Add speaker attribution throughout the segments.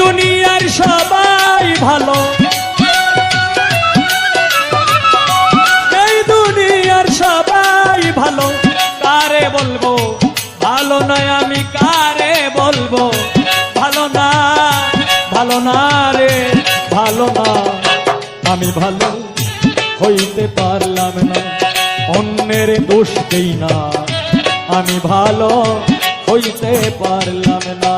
Speaker 1: দুনিয়ার সবাই ভালো। এই দুনিয়ার সবাই ভালো। কারে বলব? ভালো নয় আমি কারে বলব? ভালো না ভালো না রে, ভালো না। আমি ভালো হইতে পারলাম না, অন্যের দোষ দেই না। আমি ভালো হইতে পারলাম না।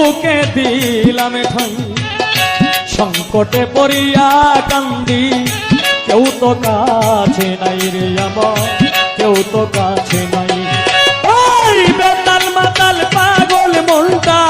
Speaker 1: বুকে দিলাম ঠাই সংকটে পড়িয়া কান্দি। কেউ তো কাছে নাই রে আমার, কেউ তো কাছে নাই। ওই বেতাল মাতাল পাগল মনটা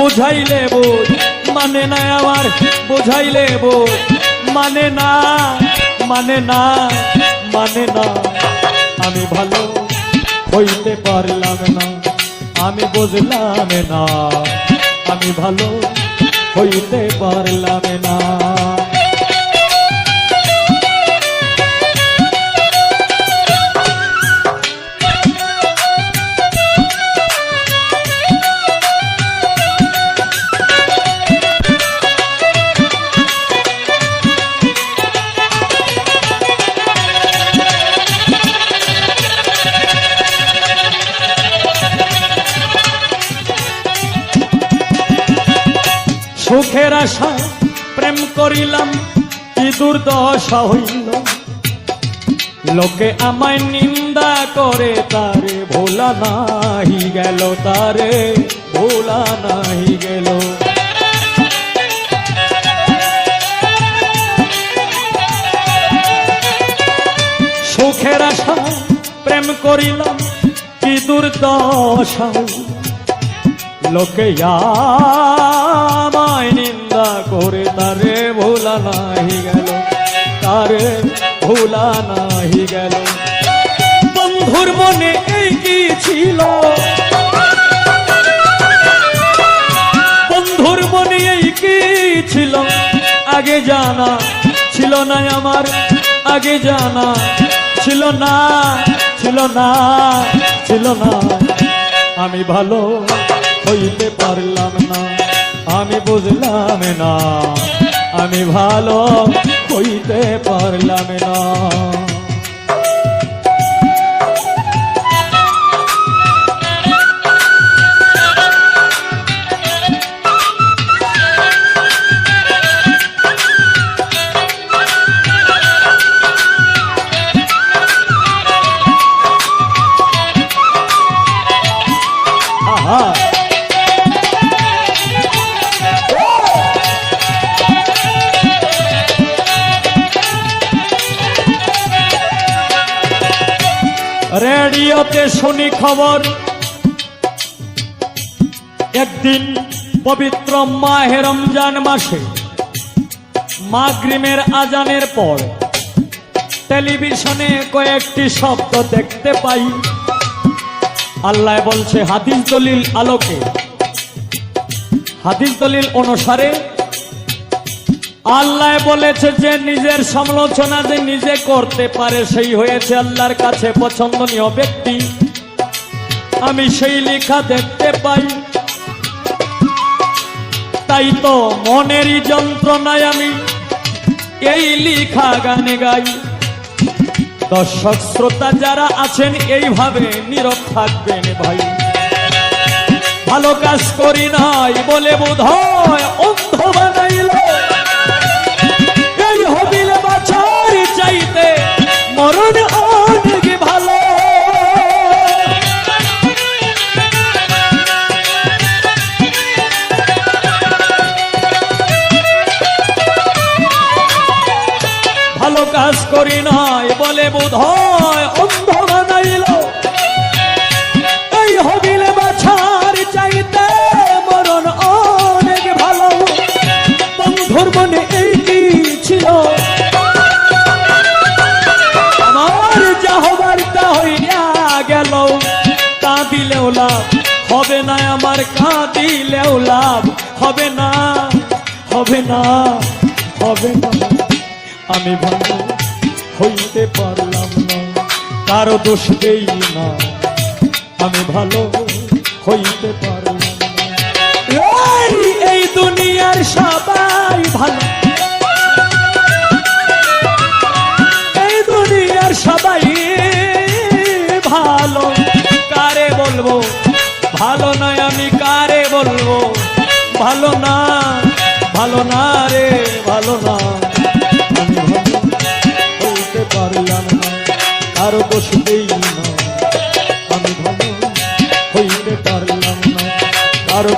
Speaker 1: বুঝাইলে বোধ মানে না আমার, বুঝাইলে বোধ মানে না মানে না মানে না। আমি ভালো হইতে পারলাম না, আমি বুঝলাম না। আমি ভালো হইতে পারলাম না। সুখের আশায় প্রেম করিলাম, কি দুর্দশা হইল। লোকে আমায় নিন্দা করে, তারে ভোলা নাহি গেল, তারে ভোলা নাহি গেল। সুখের আশায় প্রেম করিলাম, কি দুর্দশা লোকে নিন্দা করে তারে ভোলা নাহি গেল, তারে ভোলা নাহি গেল। বন্ধুর মনে এই কি ছিল? বন্ধুর মনে এই কি ছিল? আগে জানা ছিল না আমার, আগে জানা ছিল না ছিল না ছিল না। আমি ভালো হইতে পারলাম না। আমি বুঝলাম না। আমি ভালো হইতে পারলাম না। রেডিওতে শুনি খবর। একদিন পবিত্র মাহে রমজান মাসে মাগরিমের আজানের পর টেলিভিশনে কয়েকটি শব্দ দেখতে পাই। আল্লাহ বলছে, হাদিস দলিল আলোকে। হাদিস দলিল অনুসারে আল্লাহ বলেছে যে নিজের সমালোচনা যে নিজে করতে পারে, সেই হয়েছে আল্লাহর কাছে পছন্দনীয় ব্যক্তি। আমি সেই লেখা দেখতে পাই। তাই তো মনেরই যন্ত্রণায় আমি এই লিখা গানে গাই। দর্শক শ্রোতা যারা আছেন, এইভাবে নীরব থাকবেন ভাই। ভালো কাজ করি নাই বলে বোধ হয় অন্ধ কাজ করি নাই, বলে বোধ হয় অন্ধ বানাইল এই হবিলে বাছার চাইতে মরণ অনেক ভালো। বন্ধুর মনে এই কি ছিল? আমার যা হবার তা হইয়া গেল। তা দিলেও লাভ হবে না, আমার কাঁদিলেও লাভ হবে না হবে না হবে না। আমি ভালো হইতে পারলাম না। কারও দোষ দেই না। আমি ভালো হইতে পারলাম এই, দুনিয়ার সবাই ভালো। এই দুনিয়ার সবাই ভালো। কারে বলব? ভালো নয় আমি কারে বলব? ভালো না ভালো না রে ভালো না। হইতে পারলাম না কারও দোষ দেই না। আমি ভালো হইতে পারলাম না কারও